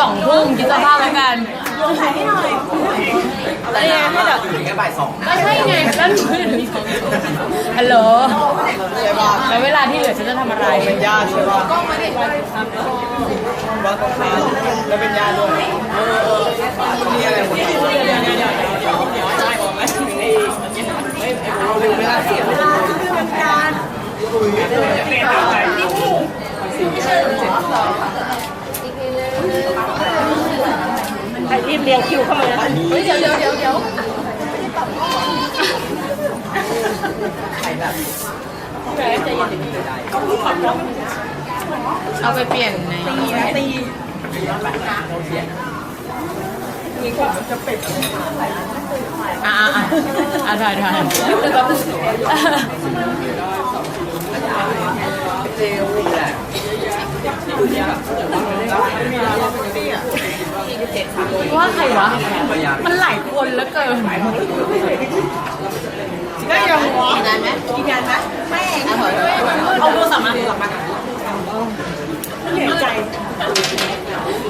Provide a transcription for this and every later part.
สองทุ่มกิดสภาพแล้วกันแต่ยังไม่แบบถึงแค่บ่ายสองไม่ใช่ไงแล้วหนูก็ถึงสองฮัลโหลแล้วเวลาที่เหลือฉันจะทำอะไรเป็นญาติใช่ป่ะก็ไม่ได้ว่าต้องมาแล้วเป็นญาติด้วยเออมีอะไรหมดเลยเดี๋ยวเดี๋ยวเดี๋ยวเดี๋ยวเดี๋ยวใช่ก่อนไหมไม่เอาเร็วไม่ได้เสียเวลาคือเหมือนกานนี่ผู้เชิญหมอ ใครรีบเรียงคิวเข้ามานะเฮ้ยเดี๋ยวเดี๋ยวเดี๋ยวเดี๋ยวใครแบบะยัต้เอาไปเปลี่ยนในตีนะตีนี่ก็จะเป็ดอ่าอ่าอ่าถ่ายถ่ายเจลแหละ ว่าใครวะ มันหลายคนแล้วเกินได้ยังวะนานไหมกินนานไหมไม่เอาตัวท์มาโทรศัพมาเหนื่อยใจ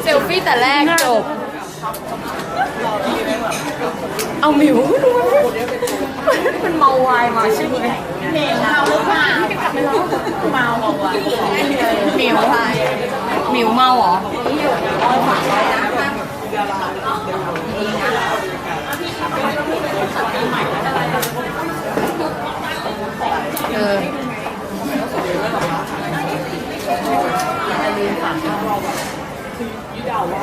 เซลฟี่แต่แรกจบ เอาหมิวมันเมาไวายมาใช่ไหมเมลเมาหรือเปล่าไม่กลับไร้องเมาเมาไวายหมิวหมิวเมาเหรอเออคือยุดาวว่า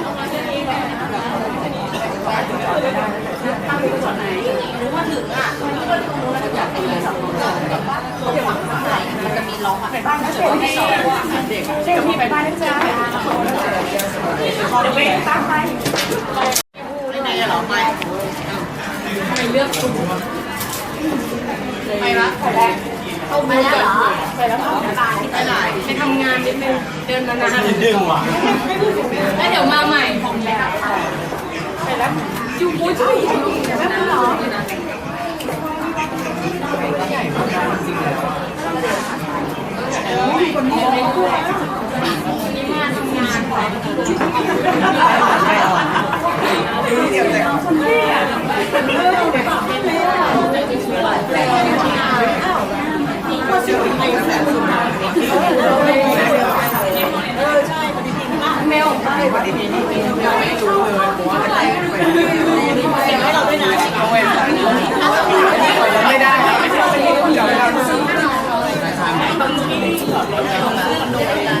ไหนรู้ว่าถึงอะมันก็เลยตรู้แล้วจะบไปเลยสองคนแบบว่าเดี๋ยวหวังนมันจะมีล้อกอะไปบ้านถ้าเกิดที่สองเด็กเด็กพี่ไปบ้านนะจ๊ะเดี๋ยวไปตามไปไม่ไหนหรอไปไปเลือกคุณไปละไปแล้วเข้ามาแล้วเหรอไปแล้วเหรไปไหนไปทำงานนิดนึงเดินมานานนิดนึงว่ะแล้วเดี๋ยวมาใหม่ของแล้วไปแล้ว จูบูชผู้หญิงแม่คุณเหรอมีคนเดียวเลยด้วยมาทำงานแต่เนไม่เออ ช่วันนี้ไม่รู้เลยว่าอะไรเสียงไห้เราด้วยนะเอาไว้ไม่ได้ไม่ได้ไม่ได้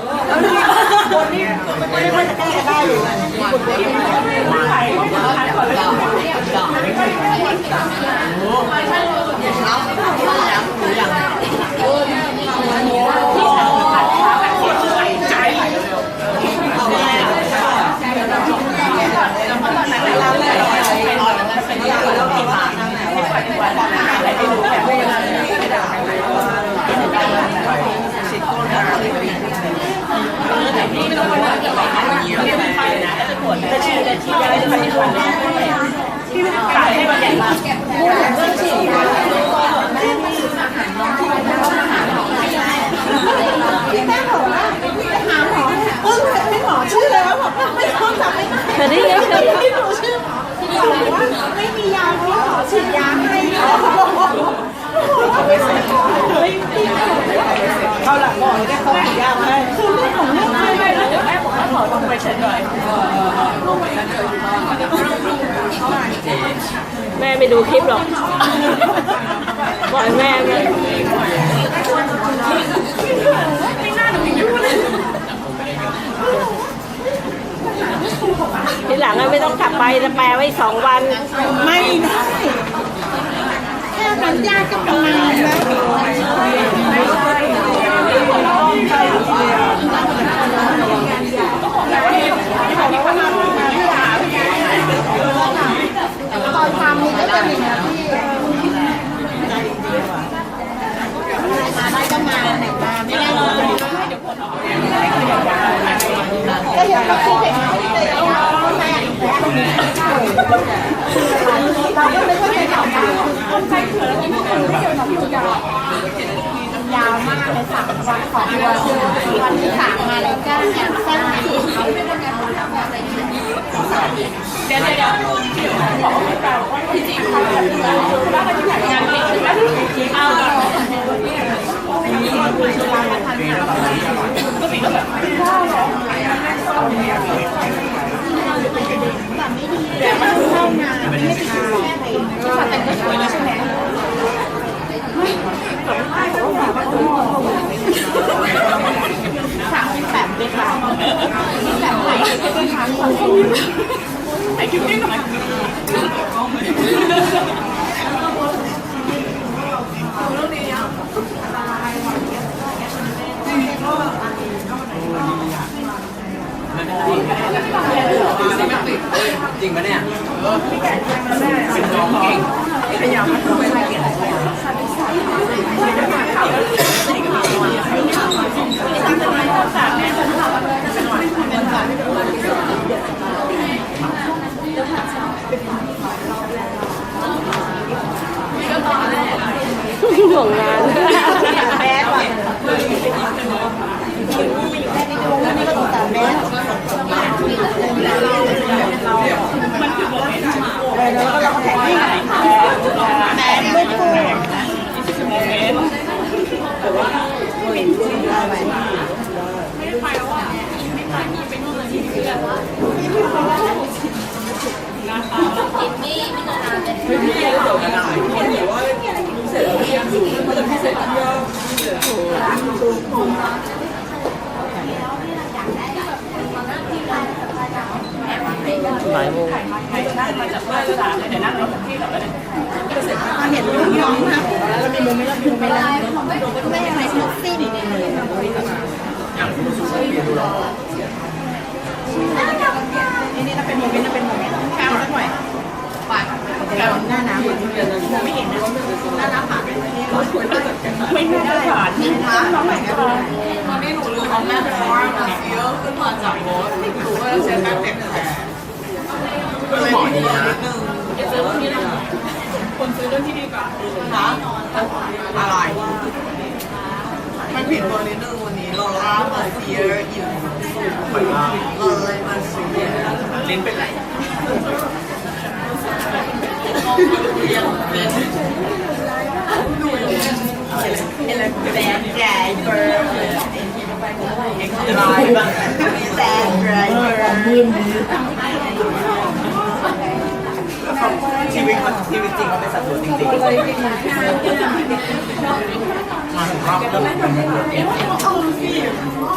คนนี้ไม่ค่อยจะกล้าได้อยู่คนนี้ไม่ไหว ม่ไม่ดูคลิปหรอกปล่อยแม่ไปทีหลังอะไม่ต้องกลับไปจะแปลไว้สองวัน ไม่ได้แค่นั้นยากก็ประมาณแล้ว อนทำนี่ก็จะมีนะพี่มาได้ก็มาไหนมาไม่ได้เลยก็ยังกับที่เด็กเขาเด็กเราไม่เราก็ไม่ค่อยจะทำคนใจเขือแล้วที่คนไม่เกี่ยวกับทุกอย่างยาวมากเลยสามวันของวันวันที่สามมาเลยจ้างอย่างสั้นสุด เดี๋ยวเดี๋ยวเดี๋ยวบอกว่าแต่ว่าที่จริงเขาจะว่าเขาจะถ่ายงานเด็กใช่ไหมเอาก็มีก็แบบแต่มันเข้างานไม่ได้แต่งก็สวยแล้วใช่ไหมสามสิบแปดเลยค่ะแบบไหนก็เป็นทางของไอ้คิวนี่ทำไม จริงปะเนี่ย ห่วงงาน แมสว่ะนี่ก็ต้องแต่แมสแล้วก็เราแข่งให้แมสไม่พูด บ่ายโมง มาจากบ้าน สามเลยเดี๋ยวนั่งรถที่แบบว่าเห็นน้องนะเรามีมุมไม่รับมุมไม่ได้ไม่ยังไงทุกสิ้นนี่เราเป็นโมเมนต์เราเป็นโมเมนต์ข้วสักหน่อยปากหน้าน้ำไม่เห็นนะหน้าน้ำผ่านไปเลยไม่น่าจะผ่านน้ำน้องใหม่กันตอนนี้หนูลืมเอาแม่ฟอร์มเฟี้ยวขึ้นมาจากรถหนูก็ใช้แม่เด็ กแผลก็เลยมีนิดนึงคนซื้อเรื่องที่ดีกว่านะอะไร มันผิดตัวนิดนึงวันนี้เราล่ามาเฟียร์อยู่เราเลยมาเฟียร์ลิ้นเป็นไรยังเป็นอะไรแบดได เบองชีวิตมันชีวิตจริงมันเป็นสัตว์ตัวจริงๆมาถึงรอบเริ่มเป็นมนุษย์เนี่ย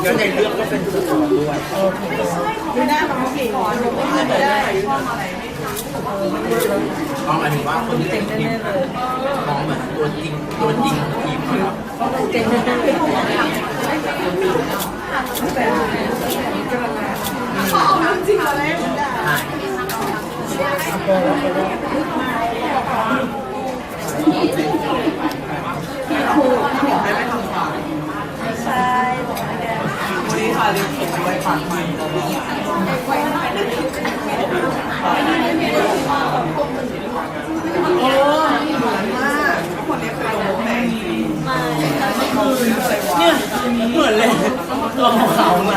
แล้วในเรื่องก็เป็นสัตว์ด้วยดูหน้าน้องสิไม่ได้มองอันนี้ว่าคนที่เป็นทีมมองเหมือนตัวจริงตัวจริงทีมเลยจริงเลย ใช่วันนี้ค่ะเรียนผมไว้ฝาใหม่โอ้หวานมากคนเคยลเนี่ยเหมือนเลยลงเขามา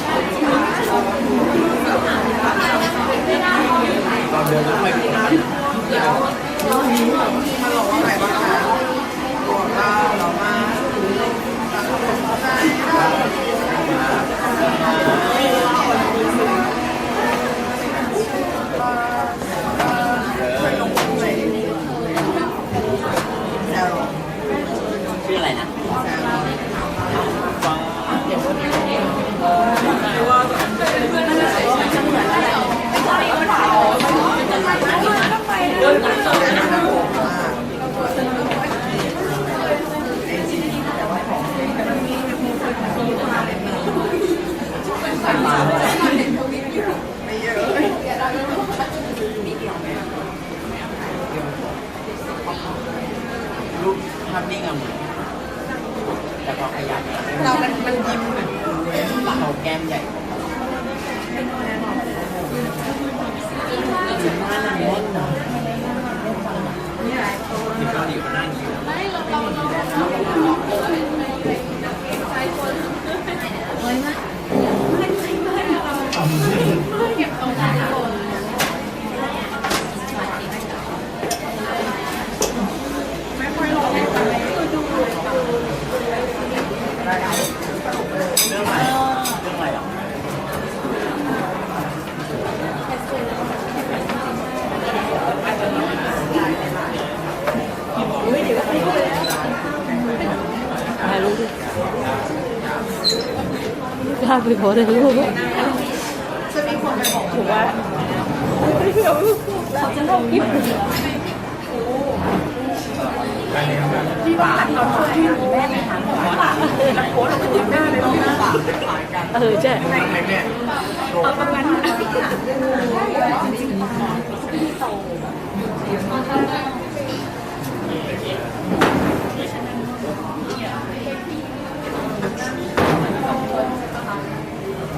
นิ่งอะเหมือนแต่พอขยับเรามันมันยิ้มเหมือนเขาแก้มใหญ่ถึงว่านั่งเล่นเนาะถึงเกาหลีเขานั่งอยู่เรื่องอะไรเรื่องอะไรอะ ถ่ายรูปดิ กล้าไปขอถ่ายรูปจะมีคนไปบอกถูกว่าเขาจะลงยิ้มที่บ้านเราช่วยให้แม่ไปหาหมอแล้วโค้ดเราถึงหน้าเลยต้องหน้าปากค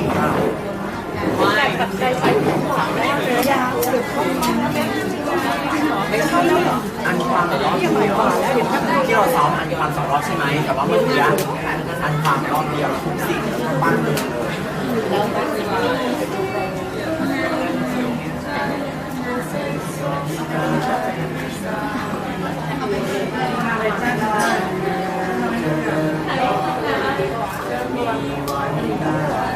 ยกันเออใช่ไม่ไม่แม่เอาประกันอันความรอบเดียวที่เราซ้อมอันความสองรอบใช่ไหมแต่ว่าเมื่อกี้อันความรอบเดียวทุกสิ่งปั้นเลยจะ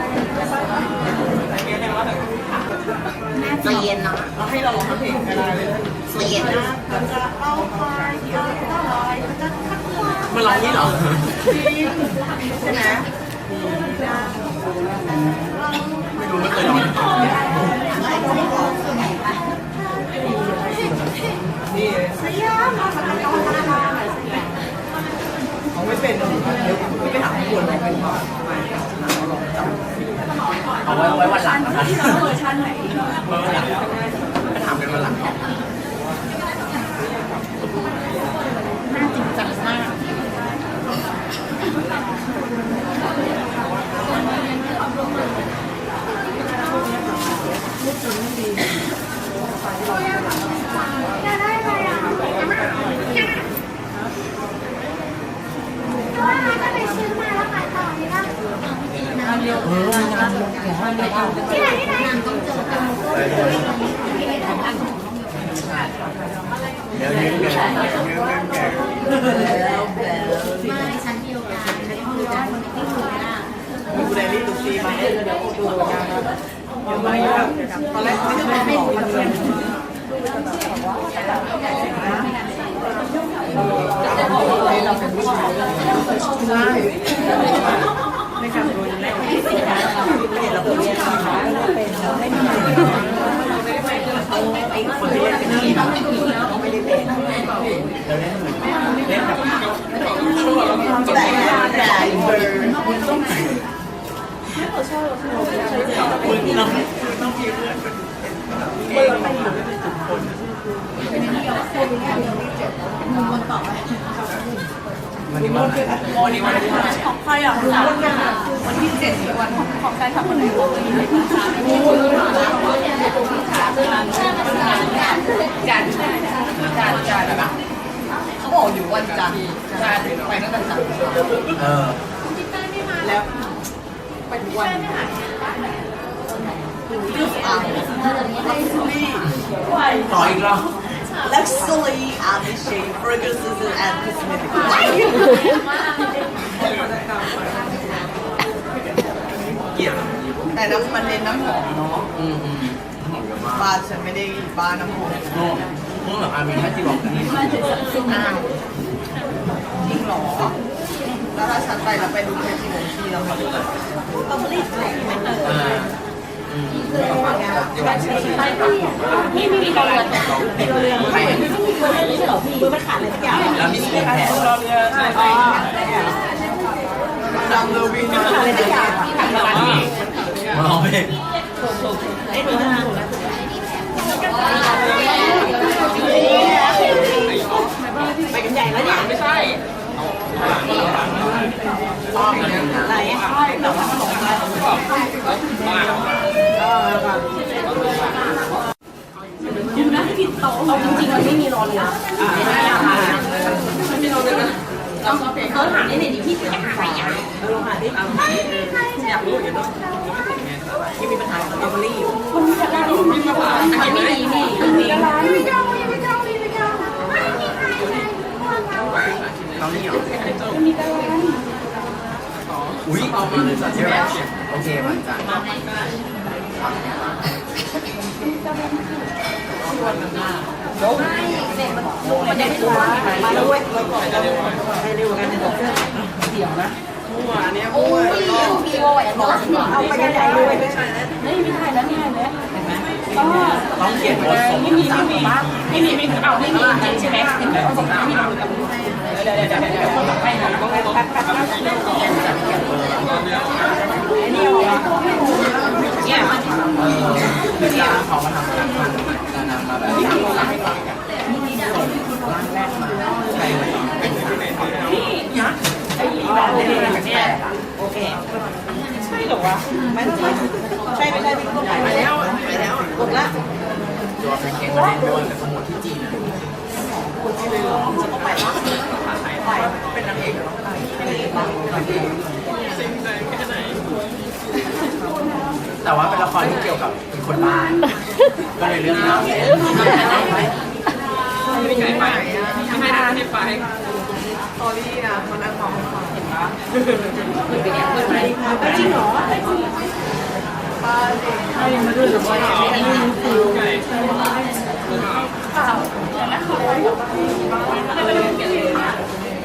เย็นนะเราให้เราร้องเพลงก็ได้เลยจเย็นนะเอาควายเอยมันจะขัดควายมันร้องนี่เหรอใช่ไหมไม่รู้ไม่เคยร้องนี่สยามมาสักการะเขาไม่เป็นไม่ไปหาคนไม่เป็นก่อน เอาไว้ไว้วันหลังนะเวอร์ชันไหนไว้วันหลังไปถามกันวันหลังน่าจริงจังมากเดี๋ ยวยืนกันยืนกันแก่ไม่ชั้นเดียวกันชั้นเดียวกันที่อยู่น่ะมีกูแดรี่ตุ๊กตีมาเดี๋ยวดูกันนะยังไม่แบบตอนแรกไม่ได้ไม่บอกมันเลยใช่ คนที่เล่นเป็นทีมไม่ได้เป็นเราเล่นเหมือนเล่นแบบแต่แต่เบอร์คุณต้องคุณต้องต้องมีเพื่อนเบอร์ไปอยู่เป็นสิบคนวันนี้วัน วันนี้วันที่เท่าไหร่ของใครอะรู้วันงานวันที่เจ็ดวันของใครขับคนไหนบอกเลยจันจันจันเขาบอกอยู่วันจันทร์จันทร์ไปตั้งแต่จันทร์เออแล้วไปทุกวันอ่าต่ออีกรอบ Luxury Abhishek Ferguson and Cosmetics เกี่ยวแต่น้ำมันเน้นน้ำหอมเนาะอืมอืมหอมเยอะมากบ้านฉันไม่ได้บ้านน้ำหอมโน่พวกแบบอามีถ้าจีบอกกันนี่อ้าวจริงเหรอ แล้วถ้าฉันไปแล้วไปดูเพชรที่โมชีแล้วเขาต้องรีบใส่ไม่เติมอ่าอืมนี่มีมีกองเรือใครมือมันขาดเลยทุกอย่างแล้วมีสกินแคร์จำเลวินมาขาดเลยทุกอย่างมาลองเพลงไปกันใหญ่แล้วเนี่ยไม่ใช่อะไรแบบว่าขนมอะไรดู นะผิดโต๊ะเอาจริงๆมันไม่มีรอเรืออ่าไม่อยากมาไม่มีรอเรือต้องเออหาได้เนี่ยดิพี่อยากหาอะไรอะเออหาดิอยากรู้อย่างนั้นที่มีปัญหากับเบเบอรี่คนมีร้านนี้มีปัญหาอันนี้ไม่มีนี่มีร้าน เรานี่เหรอ อุ้ยเอามาเลยจ้ะใช่ไหมโอเคมันจ้ะมันได้ตัวมาแล้วเว้ยให้เร็วกันเนี่ยเดี๋ยวนะมั่วอันเนี้ยโอ้มั่วยมีโว้ยเอาไปกันใหญ่เลยไม่มีถ่ายแล้วนี่ถ่ายแล้วก็ต้องเขียนบทสมไม่มีไม่มีไม่มีไม่มีเอาไม่มีจริงใช่ไหมไม่มีไม่มีเดี๋ยวเดี๋ยวเดี๋ยวเดี๋ยวต้องไปหาต้องไปแป๊บแป๊บแป๊บเนี่ยเออเวลาเขามาทำงานมันจะนำมาแบบส่งร่างแรกมาใครมาเป็นยักษ์ไอ้บ้านเล็กๆแปลกโอเคใช่หรอวะมันใช่ใช่ไม่ใช่พี่ต้องไปแล้วไปแล้วกดละตัวเป็นเค้กมาเล่นด้วยกับสมุดที่จีน จะต้องไปละ เป็นนางเอกแต่ว่าเป็นละครที่เกี่ยวกับเป็นคนบ้าก็เลยเรื่องราวเนี่ยไม่ได้ไปไม่ได้ไปสอรี่นะมันนั่งมองเห็นปะจริงเหรอป้าเด็กใครมาดูหรือว่าไม่รู้ฟิล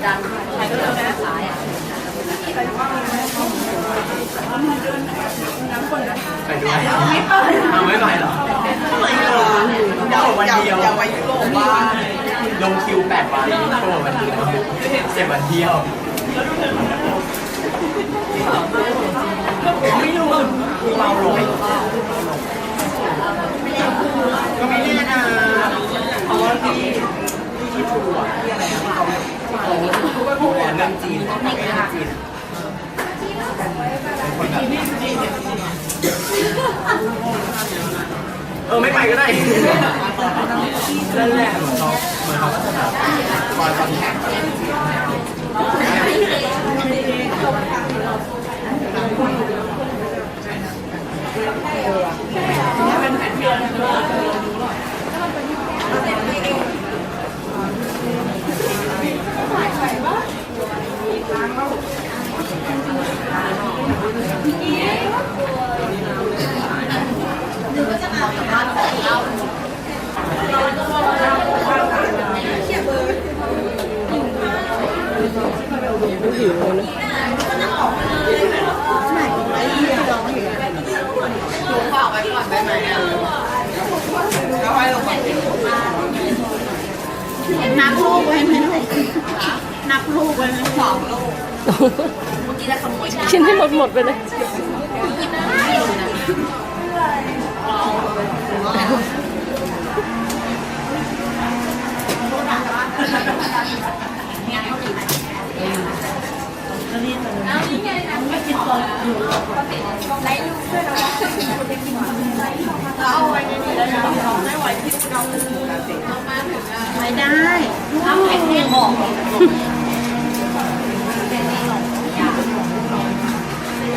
ไปด้วยเอาไม่ไปหรอทำไมเหรออยากวันเดียวอยากไปยุโรปบ้างลงคิวแปดวันโปรวันเดียวเจ็ดวันเที่ยวไม่รู้กูเมาลงก็ไม่แน่นะเพราะว่าที่ที่ทัวร์ที่อะไรนะ เออไม่ไปก็ได้นั่นแหละเหมือนเขาเหมือนเขาบอยคอนแทคเเดี ไปเลยไม่ได้ทำแข็งเนี่ยออก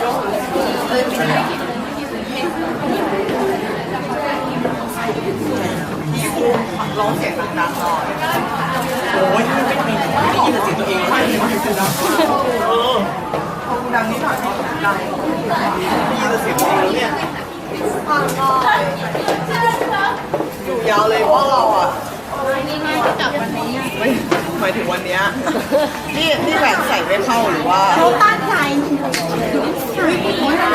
ร้องเสียงดังๆหน่อยโอ้ยไม่ได้ไม่ได้ยินต่เสียงตัวเองไม่ได้ยินเสียงเออดังนิดหน่อยดังได้ยินเสียงตัวเองเนี่ยฟังหน่อยอยู่ยาวเลยพวกเราอะกลับวันนี้ หมายถึงวันเนี้ยนี่นี่แหวนใส่ไม่เข้าหรือว่าเขาตั้งใจโอ้ยทำไ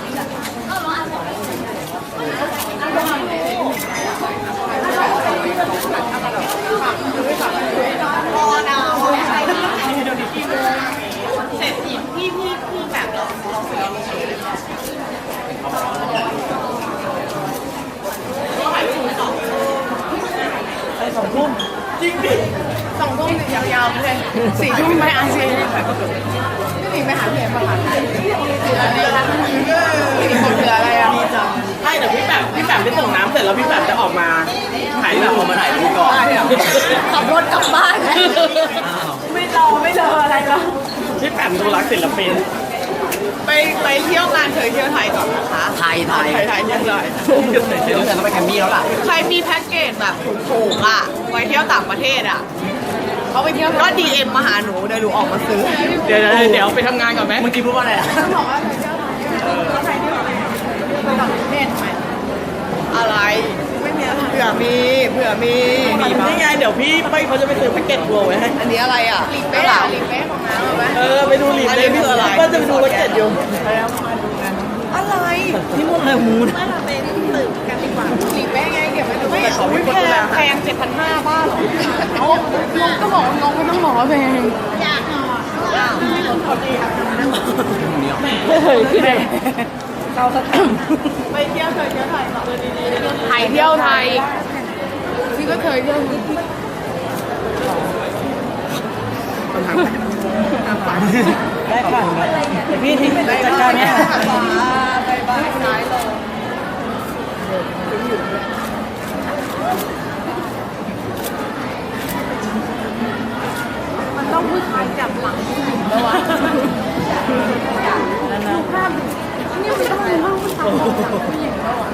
สองทุ่มยาวๆเลยสี่ทุ่มไปอาเซียนพี่หนิงไปหาเพจมาหาเหลือ ออกมาถ่ายนี่แบแบบบผมมาถ่ายรูปก่อนขับรถกลับบ้าน ไม่รอไม่รออะไรหรอกพี่แบบดูรักศิลปินไปไปเที่ยวงานเธอเที่ยวไทยก่อนนะคะไทยไทยไทยไทยเที่ยวไทยเดี๋ยวแต่ต้องไปแคมมี่แล้วล่ะ ใครมีแพ็กเกจแบบถูกๆอะไปเที่ยวต่างประเทศอะเขาไปเที่ยวก็ดีเอ็มมาหาหนูเดี๋ยวหนูออกมาซื้อ เดี๋ยวเดี๋ยวเดี๋ยวไปทำงานก่อนไหมเมื่อกี้พูดว่าอะไรอะอะไรไม่มีเผื่อมีเผื่อมีนี่ไงเดี๋ยวพี่ไปเขาจะไปซื้อแพ็กเกจทัวร์ไว้ให้ อันนี้อะไรอะเป๊ะลิงเป๊ะของน้ำเอาไหมเออไปดูรีอันเลนี้ยคืออะไรก็จะไปดูรถเจ็ดอยู่อะไรนี่มันอะไรมูนลิงเป๊ะไงเก็บไว้ดูไม่แต่เขาไม่คนดูแลแพงเจ็ดพันห้าบ้าเหรอเอาน้องก็บอกน้องไม่ต้องบอกว่าแพงอยากหน่อยเฮ้ย คือไงไปเที่ยวเธอเที่ยวไทยต่อไทยเที่ยวไทยพี่ก็เคยเที่ยวได้ค่ะพี่ทิ้งจัดการเนี่ยไปบ้านซ้ายลงมันต้องผู้ชายจับหลังผู้หญิงแล้ววะดูภาพ นี่ไม่ต้องเลยว่าผู้ชายจับผู้หญิงแล้วอะ